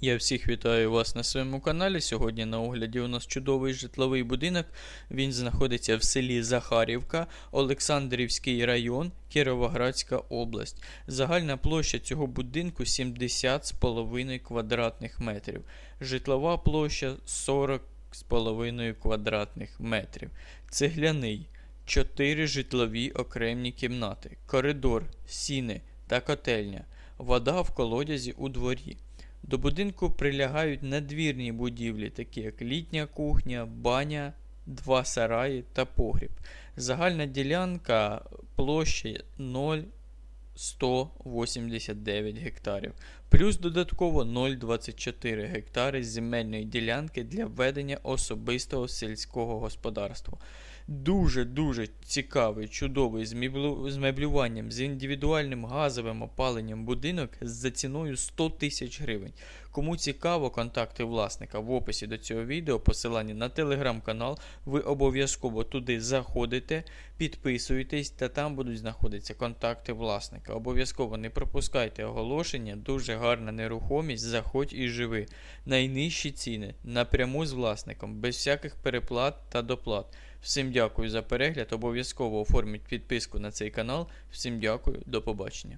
Я всіх вітаю вас на своєму каналі. Сьогодні на огляді у нас чудовий житловий будинок. Він знаходиться в селі Захарівка, Олександрівський район, Кіровоградська область. Загальна площа цього будинку 70,5 квадратних метрів. Житлова площа 40,5 квадратних метрів. Цегляний. 4 житлові окремі кімнати, коридор, сіни та котельня. Вода в колодязі у дворі. До будинку прилягають надвірні будівлі, такі як літня кухня, баня, два сараї та погріб. Загальна ділянка площі 0,189 гектарів, плюс додатково 0,24 гектари земельної ділянки для ведення особистого сільського господарства. Дуже-дуже цікавий, чудовий з меблю- з меблюванням, з індивідуальним газовим опаленням будинок за ціною 100 тисяч гривень. Кому цікаво, контакти власника в описі до цього відео, посилання на телеграм-канал. Ви обов'язково туди заходите, підписуєтесь, та там будуть знаходитися контакти власника. Обов'язково не пропускайте оголошення, дуже гарна нерухомість, заходь і живи. Найнижчі ціни напряму з власником, без всяких переплат та доплат. Всім дякую за перегляд. Обов'язково оформіть підписку на цей канал. Всім дякую, до побачення.